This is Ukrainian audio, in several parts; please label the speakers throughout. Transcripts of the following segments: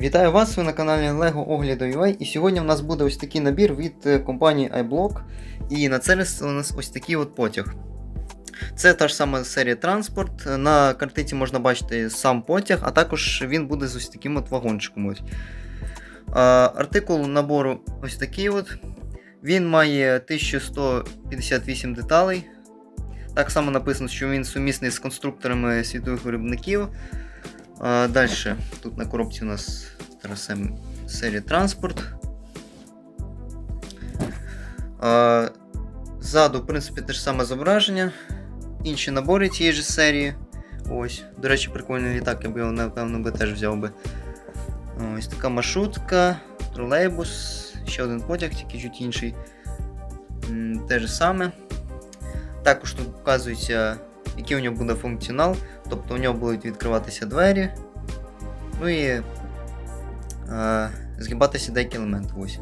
Speaker 1: Вітаю вас, ви на каналі LEGO Огляду.ua і сьогодні в нас буде ось такий набір від е, компанії iBlock. І на це у нас ось такий от потяг. Це та ж сама серія транспорт. На картиці можна бачити сам потяг, а також він буде з ось таким от вагончиком. Ось. Артикул набору ось такий от. Він має 1158 деталей. Так само написано, що він сумісний з конструкторами світових виробників. Далі, тут на коробці у нас зараз сем- серія транспорт. Ззаду, в принципі, те ж саме зображення. Інші набори цієї ж серії. Ось. До речі, прикольний літак, я б його, напевно, би теж взяв би. Ось така маршрутка, тролейбус, ще один потяг, тільки чуть інший. Те ж саме. Також тут показується, який у нього буде функціонал. Тобто у нього будуть відкриватися двері. Ну і е, згибатися деякі елементи. Ось.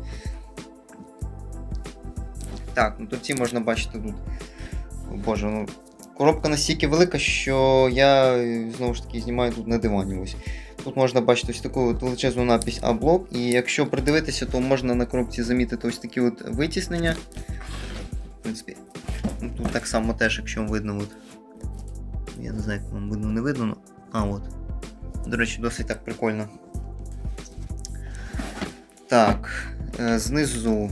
Speaker 1: Так, ну тут ці можна бачити тут. О Боже, ну. Коробка настільки велика, що я е, знову ж таки знімаю тут на дивані. Ось. Тут можна бачити ось таку от величезну напись А-блок, і якщо придивитися, то можна на коробці замітити ось такі от витіснення. В принципі, ну, тут так само теж, якщо видно. От. Я не знаю, як вам видно, не видно. но- А, от. До речі, досить так прикольно. Так. е, Знизу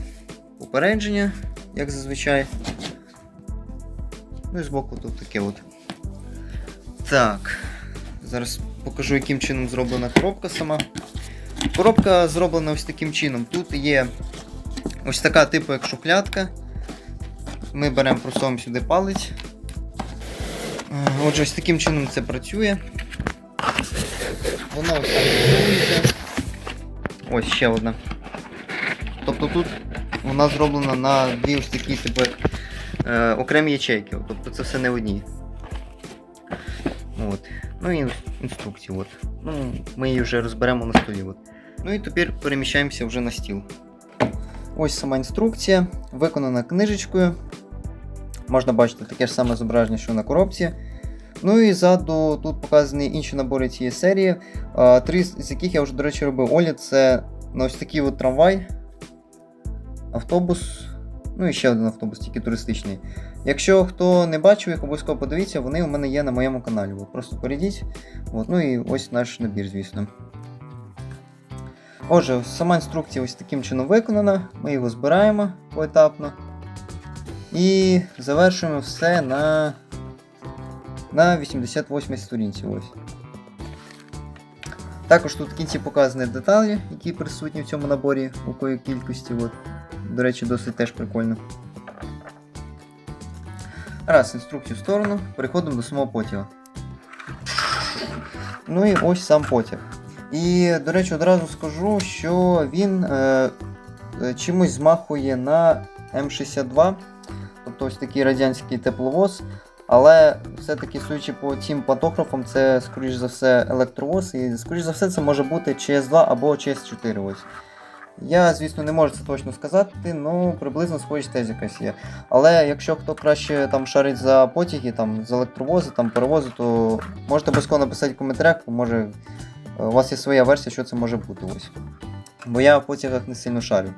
Speaker 1: попередження, як зазвичай. Ну і збоку тут таке от. Так. Зараз покажу, яким чином зроблена коробка сама. Коробка зроблена ось таким чином. Тут є ось така типу як шухлядка. Ми беремо просовуємо сюди палець. Отже, ось таким чином це працює. Воно ось так відкривається. Ось ще одна. Тобто тут вона зроблена на дві ось такі типу, е, окремі ячейки. Тобто це все не одні. От. Ну і інструкції. От. Ну, ми її вже розберемо на столі. От. Ну і тепер переміщаємося вже на стіл. Ось сама інструкція, виконана книжечкою. Можна бачити таке ж саме зображення, що на коробці. Ну і ззаду тут показані інші набори цієї серії. Три з яких я вже, до речі, робив Олі. Це на ось такий от трамвай, автобус, ну і ще один автобус, тільки туристичний. Якщо хто не бачив їх, обов'язково подивіться, вони у мене є на моєму каналі. От просто перейдіть. От, ну і ось наш набір, звісно. Отже, сама інструкція ось таким чином виконана. Ми його збираємо поетапно. І завершуємо все на, на 88 сторінці. Ось. Також тут в кінці показані деталі, які присутні в цьому наборі, у якої кількості. От. До речі, досить теж прикольно. Раз, інструкцію в сторону, переходимо до самого потяга. Ну і ось сам потяг. І, до речі, одразу скажу, що він е, е, чимось змахує на М62, тобто ось такий радянський тепловоз. Але все-таки, судячи по цим пантографам, це, скоріш за все, електровоз, і, скоріш за все, це може бути CS2 або CS4. Ось. Я, звісно, не можу це точно сказати, ну приблизно схожість теж якась є. Але якщо хто краще там шарить за потяги, там, за електровози, там, перевози, то можете обов'язково написати в коментарях, може е, у вас є своя версія, що це може бути. ось. Бо я в потягах не сильно шарю.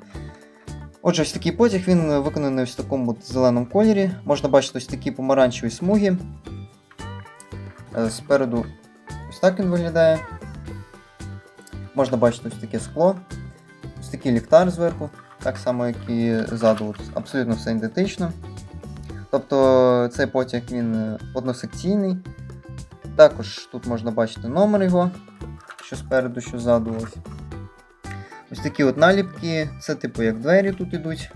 Speaker 1: Отже, ось такий потяг, він виконаний ось в такому зеленому кольорі. Можна бачити ось такі помаранчеві смуги. Е, Спереду ось так він виглядає. Можна бачити ось таке скло. Ось такий ліхтар зверху, так само, як і ззаду, абсолютно все ідентично. Тобто цей потяг він е, односекційний. Також тут можна бачити номер його, що спереду, що ззаду. Ось. Такі от наліпки, це типу як двері тут ідуть.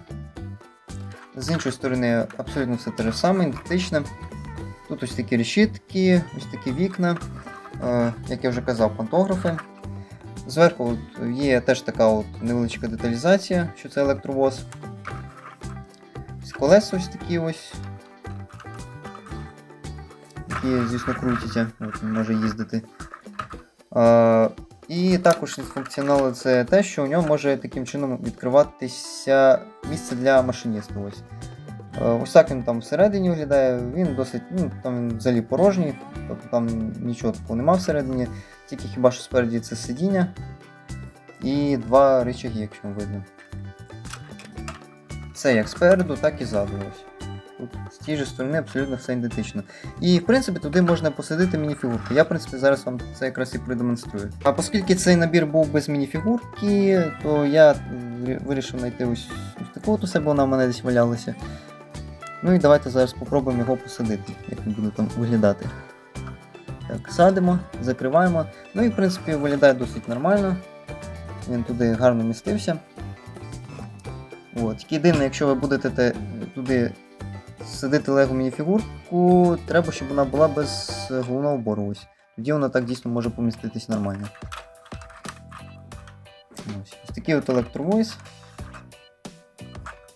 Speaker 1: З іншої сторони абсолютно все те ж саме, ідентичне. Тут ось такі решітки, ось такі вікна, е, як я вже казав, пантографи. Зверху от є теж така от невеличка деталізація, що це електровоз. Ось колеса ось такі ось. Які, звісно, крутяться, от може їздити. І також із функціоналу це те, що у нього може таким чином відкриватися місце для машиніста. Ось. Е, Ось так він там всередині виглядає, він досить, ну, там він взагалі порожній, тобто там нічого такого нема всередині, тільки хіба що спереді це сидіння. і два рычаги, якщо видно. Це як спереду, так і ззаду. Ось. З тієї ж сторони абсолютно все ідентично. І в принципі туди можна посадити мініфігурки. Я, в принципі, зараз вам це якраз і продемонструю. А оскільки цей набір був без мініфігурки, то я вирішив знайти ось, таку от себе, вона в мене десь валялася. Ну і давайте зараз спробуємо його посадити, як він буде там виглядати. Так, садимо, закриваємо. Ну і в принципі виглядає досить нормально. Він туди гарно містився. От. Єдине, якщо ви будете те- туди садити лего мініфігурку, треба, щоб вона була без головного убору. Ось. Тоді вона так дійсно може поміститись нормально. Ось, ось такий от електровойс.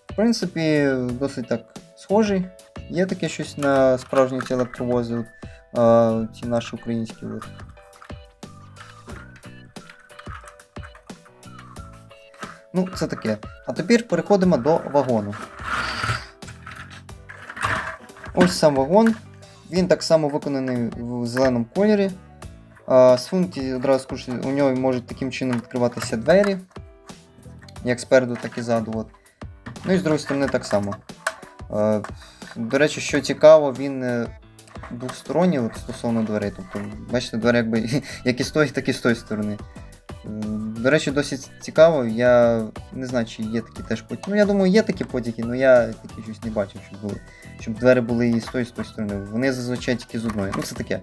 Speaker 1: В принципі, досить так схожий. Є таке щось на справжні ці електровози, а, ці наші українські. От. Ну, це таке. А тепер переходимо до вагону. Ось сам вагон. Він так само виконаний в зеленому кольорі. З функцій одразу скажу, у нього можуть таким чином відкриватися двері. Як спереду, так і ззаду. От. Ну і з другої сторони так само. До речі, що цікаво, він е, двосторонній от, стосовно дверей. Тобто, бачите, двері якби як і з тої, так і з тої сторони. До речі, досить цікаво. Я не знаю, чи є такі теж потяги. Ну, я думаю, є такі потяги, але я такі щось не бачив, щоб були. Щоб двері були і з тої, і з тої сторони. Вони зазвичай тільки з одної. Ну, це таке.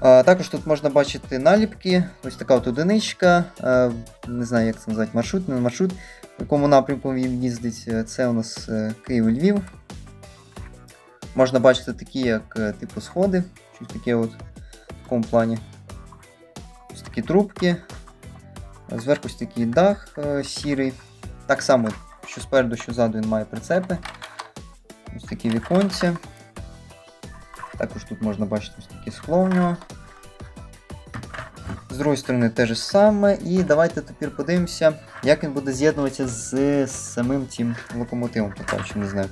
Speaker 1: А, також тут можна бачити наліпки. Ось така от одиничка. А, не знаю, як це назвати, маршрут, не маршрут. В якому напрямку він їздить. Це у нас е, Київ-Львів. Можна бачити такі, як е, типу сходи. Щось таке от в такому плані. Ось такі трубки. Зверху такий дах е, сірий. Так само, що спереду, що ззаду він має прицепи. Ось такі віконці. Також тут можна бачити ось таке скло в нього. З другої сторони те ж саме. І давайте тепер подивимося, як він буде з'єднуватися з самим цим локомотивом, поки не знаю.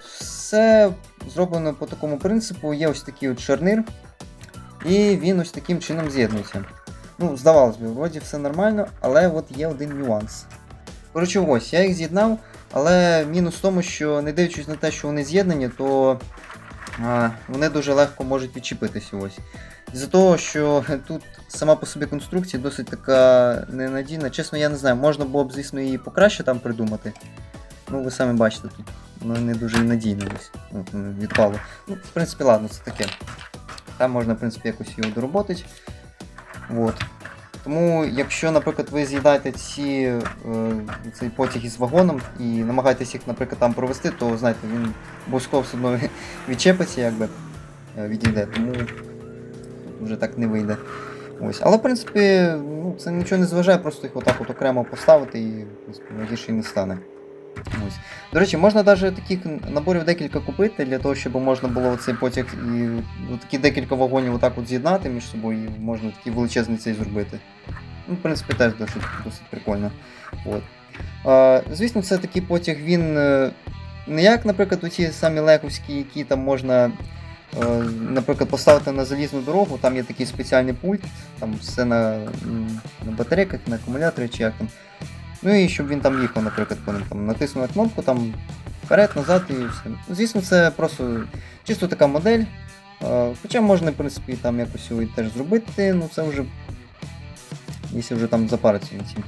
Speaker 1: Все зроблено по такому принципу. Є ось такий от шарнир, і він ось таким чином з'єднується. Ну, здавалось би, вроді все нормально, але от є один нюанс. Коротше, ось, я їх з'єднав, але мінус в тому, що не дивлячись на те, що вони з'єднані, то а, вони дуже легко можуть відчепитися ось. З-за того, що тут сама по собі конструкція досить така ненадійна. Чесно, я не знаю, можна було б, звісно, її покраще там придумати. Ну, ви самі бачите, тут воно не дуже надійно ось. Відпало. Ну, в принципі, ладно, це таке. Там можна, в принципі, якось його дороботити. От. Тому, якщо, наприклад, ви з'їдаєте ці, е, цей потяг із вагоном і намагаєтесь їх, наприклад, там провести, то знаєте, він обов'язково все одно відчепиться, якби е, відійде, тому тут вже так не вийде. Ось. Але в принципі, ну, це нічого не зважає, просто їх отак от окремо поставити і в принципі, гірше і не стане. Ось. До речі, можна навіть таких наборів декілька купити для того, щоб можна було цей потяг і такі декілька вагонів отак от з'єднати між собою, і можна такий величезний цей зробити. Ну, в принципі, теж досить, досить прикольно. От. А, звісно, це такий потяг, він е, не як, наприклад, оці самі лековські, які там можна. е, Наприклад, поставити на залізну дорогу, там є такий спеціальний пульт, там все на, на батарейках, на акумуляторі чи як там. Ну і щоб він там їхав, наприклад, ним там натиснув на кнопку, там вперед, назад і все. Звісно, це просто чисто така модель. Хоча можна, в принципі, там якось його теж зробити, ну це вже. Якщо вже там запариться на цим.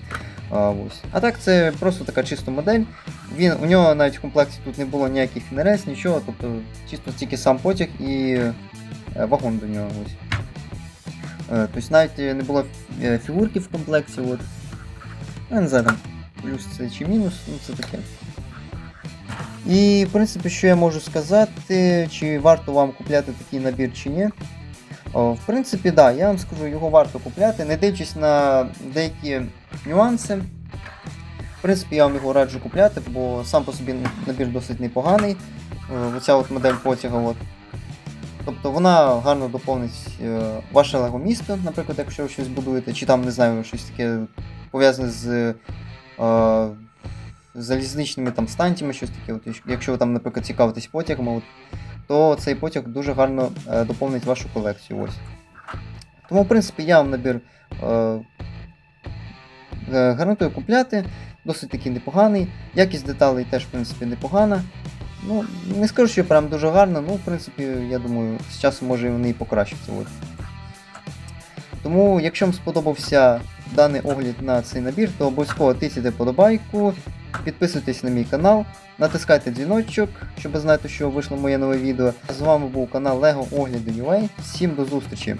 Speaker 1: А, ось. а так це просто така чиста модель. Він, у нього навіть в комплекті тут не було ніяких фінерес, нічого, тобто чисто тільки сам потяг і е, вагон до нього. Ось. Е, Тобто навіть не було е, фігурки в комплекті. От. Я не знаю, там плюс це чи мінус, ну це таке. І, в принципі, що я можу сказати, чи варто вам купляти такий набір чи ні. О, в принципі, да, я вам скажу, його варто купляти, не дивлячись на деякі нюанси. В принципі, я вам його раджу купляти, бо сам по собі набір досить непоганий. Е, Оця от модель потяга. От. Тобто вона гарно доповнить е, ваше лего місто, наприклад, якщо ви щось будуєте, чи там, не знаю, щось таке пов'язане з е, залізничними там станціями, щось таке. От, якщо ви там, наприклад, цікавитесь потягами, от, то цей потяг дуже гарно е, доповнить вашу колекцію. Ось. Тому, в принципі, я вам набір е, Е, Гарантую купляти, досить таки непоганий. Якість деталей теж, в принципі, непогана. Ну, не скажу, що прям дуже гарно, ну, в принципі, я думаю, з часом може вони і покращаться. Тому, якщо вам сподобався даний огляд на цей набір, то обов'язково тисяйте подобайку, підписуйтесь на мій канал, натискайте дзвіночок, щоб знати, що вийшло моє нове відео. З вами був канал LEGO Огляди UA. Всім до зустрічі!